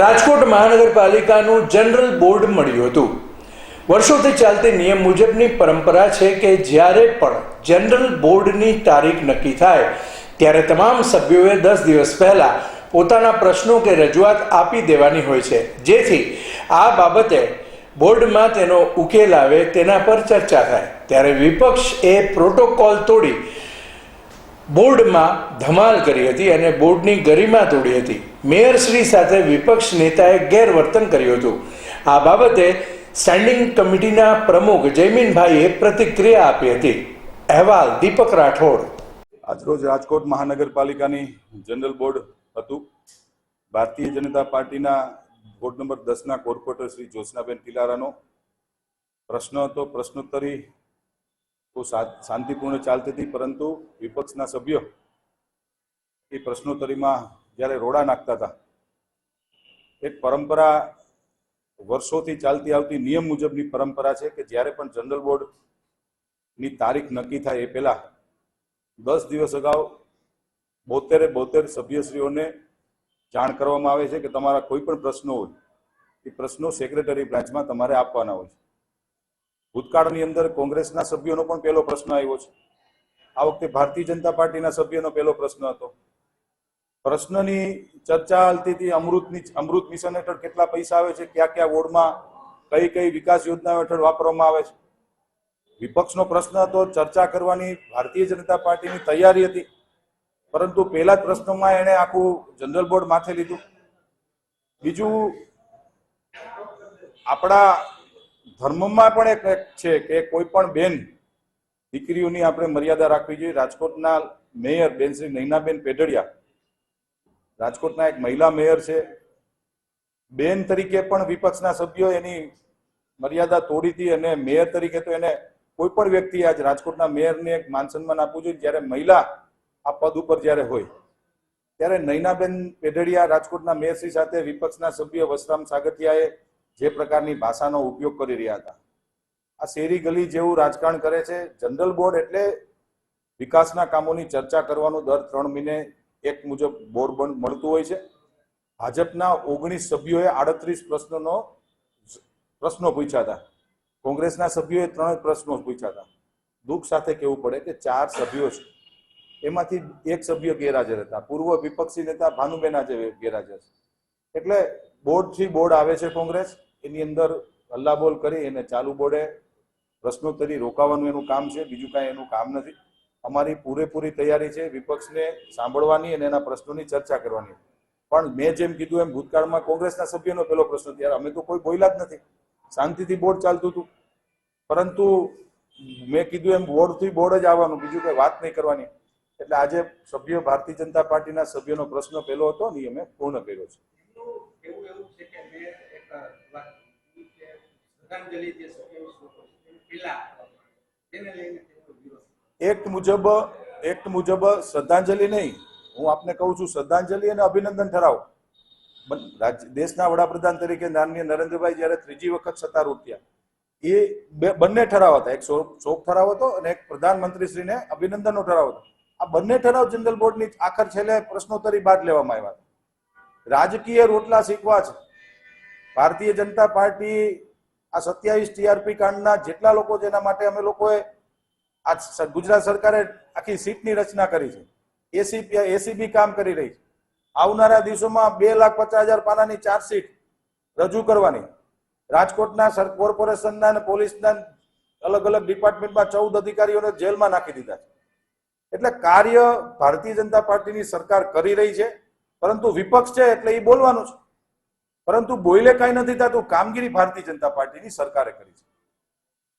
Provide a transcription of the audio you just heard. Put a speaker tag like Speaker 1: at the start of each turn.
Speaker 1: Rajkot મહાનગરપાલિકાનું general board મળ્યું હતું. વર્ષોથી ચાલતી નિયમ મુજબની પરંપરા છે કે જ્યારે પણ જનરલ બોર્ડની તારીખ નક્કી થાય, ત્યારે તમામ સભ્યોએ દસ દિવસ પહેલાં પોતાના પ્રશ્નો કે રજૂઆત આપી દેવાની હોય છે. જેથી આ બાબતે બોર્ડમાં તેનો ઉકેલ આવે તેના પર ચર્ચા થાય. ત્યારે વિપક્ષ એ પ્રોટોકોલ તોડી બોર્ડમાં ધમાલ કરી હતી અને બોર્ડની ગરિમા તોડી હતી. મેયરશ્રી સાથે વિપક્ષ નેતાએ ગેરવર્તન કર્યું હતું. આ બાબતે સ્ટેન્ડિંગ કમિટીના પ્રમુખ જયમીનભાઈએ પ્રતિક્રિયા આપી હતી. અહેવાલ દીપક રાઠોડ.
Speaker 2: આજરોજ રાજકોટ મહાનગરપાલિકાની જનરલ બોર્ડ હતું. ભારતીય જનતા પાર્ટીના બોર્ડ નંબર દસના કોર્પોરેટર શ્રી જ્યોત્સનાબેન તિલારાનો પ્રશ્ન હતો, પ્રશ્નોત્તરી શા- શાંતિપૂર્ણ ચાલતી હતી, પરંતુ વિપક્ષના સભ્યો એ પ્રશ્નોત્તરીમાં જ્યારે રોડા નાખતા હતા, એક પરંપરા વર્ષોથી ચાલતી આવતી નિયમ મુજબની પરંપરા છે કે જ્યારે પણ જનરલ બોર્ડની તારીખ નક્કી થાય એ પહેલાં દસ દિવસ અગાઉ બોતેરે બોતેર સભ્યશ્રીઓને જાણ કરવામાં આવે છે કે તમારા કોઈ પણ પ્રશ્નો હોય, એ પ્રશ્નો સેક્રેટરી બ્રાન્ચમાં તમારે આપવાના હોય છે. ભૂતકાળની અંદર કોંગ્રેસના સભ્યોનો પણ પહેલો પ્રશ્ન આવ્યો છે. આ વખતે ભારતીય જનતા પાર્ટીના સભ્યનો પહેલો પ્રશ્ન હતો. પ્રશ્નની ચર્ચા હાલતી હતી, અમૃતની અમૃત મિશન હેઠળ કેટલા પૈસા આવે છે, કયા કયા વોર્ડમાં કઈ કઈ વિકાસ યોજનાઓ હેઠળ વાપરવામાં આવે છે. વિપક્ષનો પ્રશ્ન હતો, ચર્ચા કરવાની ભારતીય જનતા પાર્ટીની તૈયારી હતી. પરંતુ પહેલા જ પ્રશ્નમાં એણે આખું જનરલ બોર્ડ માથે લીધું. બીજું, આપણા ધર્મમાં પણ એક છે કે કોઈ પણ બેન દીકરીઓની આપણે મર્યાદા રાખવી જોઈએ. રાજકોટના મેયર બેન શ્રી નૈનાબેન પેઢડિયા, રાજકોટના એક મહિલા મેયર છે. બેન તરીકે પણ વિપક્ષના સભ્યો એની મર્યાદા તોડી હતી અને મેયર તરીકે તો એને કોઈ પણ વ્યક્તિ આજ રાજકોટના મેયરને એક માન સન્માન આપવું જોઈએ જ્યારે મહિલા આ પદ ઉપર જ્યારે હોય. ત્યારે નૈનાબેન પેઢડિયા રાજકોટના મેયરશ્રી સાથે વિપક્ષના સભ્ય વસરામ સાગઠિયાએ જે પ્રકારની ભાષાનો ઉપયોગ કરી રહ્યા હતા. આ શેરી ગલી જેવું રાજકારણ કરે છે. જનરલ બોર્ડ એટલે વિકાસના કામોની ચર્ચા કરવાનું દર ત્રણ મહિને એક મુજબ બોર્ડ મળતું હોય છે. ભાજપના ઓગણીસ સભ્યોએ આડત્રીસ પ્રશ્નોનો પ્રશ્નો પૂછ્યા હતા. કોંગ્રેસના સભ્યોએ ત્રણ પ્રશ્નો પૂછ્યા હતા. દુઃખ સાથે કહેવું પડે કે ચાર સભ્યો છે. એમાંથી એક સભ્ય ગેરહાજર હતા. પૂર્વ વિપક્ષી નેતા ભાનુબેન આજે ગેરહાજર છે. એટલે બોર્ડથી બોર્ડ આવે છે કોંગ્રેસ. એની અંદર હલ્લાબોલ કરી એને ચાલુ બોર્ડે પ્રશ્નોત્તરી રોકાવાનું એનું કામ છે, બીજું કાંઈ એનું કામ નથી. અમારી પૂરેપૂરી તૈયારી છે, વિપક્ષને સાંભળવાની અને એના પ્રશ્નોની ચર્ચા કરવાની. પણ મેં જેમ કીધું એમ ભૂતકાળમાં કોંગ્રેસના સભ્યનો પેલો પ્રશ્ન ત્યારે અમે તો કોઈ બોલ્યા જ નથી. શાંતિથી બોર્ડ ચાલતું હતું. પરંતુ મેં કીધું એમ બોર્ડથી બોર્ડ જ આવવાનું, બીજું કઈ વાત નહીં કરવાની. એટલે આજે સભ્ય ભારતીય જનતા પાર્ટીના સભ્યનો પ્રશ્ન પહેલો હતો, ને અમે પૂર્ણ કર્યો છે.
Speaker 3: લઈને
Speaker 2: એક્ટ મુજબ એક્ટ મુજબ શ્રદ્ધાંજલિ નહીં. હું આપને કહું છું, શ્રદ્ધાંજલિ અને અભિનંદન ઠરાવ. દેશના વડાપ્રધાન તરીકે માનનીય નરેન્દ્રભાઈ જ્યારે ત્રીજી વખત સત્તારૂઢ થયા. એ બંને ઠરાવ હતા. એક શોક ઠરાવ હતો અને એક પ્રધાનમંત્રીશ્રીને અભિનંદનનો ઠરાવ હતો. આ બંને ઠરાવ જનરલ બોર્ડની આખર છેલ્લે પ્રશ્નોત્તરી બાદ લેવામાં આવ્યા હતા. રાજકીય રોટલા શીખવા છે. ભારતીય જનતા પાર્ટી આ સત્યાવીસ ટીઆરપી કાંડના જેટલા લોકો જેના માટે અમે લોકોએ આ ગુજરાત સરકારે આખી સીટની રચના કરી છે. એસીપી, એસીબી કામ કરી રહી છે. આવનારા દિવસોમાં બે લાખ પચાસ હજાર પાનાની ચાર્જશીટ રજૂ કરવાની. રાજકોટના સર, કોર્પોરેશનના અને પોલીસના અલગ અલગ ડિપાર્ટમેન્ટમાં ચૌદ અધિકારીઓને જેલમાં નાખી દીધા છે. એટલે કાર્ય ભારતીય જનતા પાર્ટીની સરકાર કરી રહી છે, પરંતુ વિપક્ષ છે એટલે એ બોલવાનું છે. પરંતુ બોલે કાંઈ નથી થતું. કામગીરી ભારતીય જનતા પાર્ટીની સરકારે કરી છે.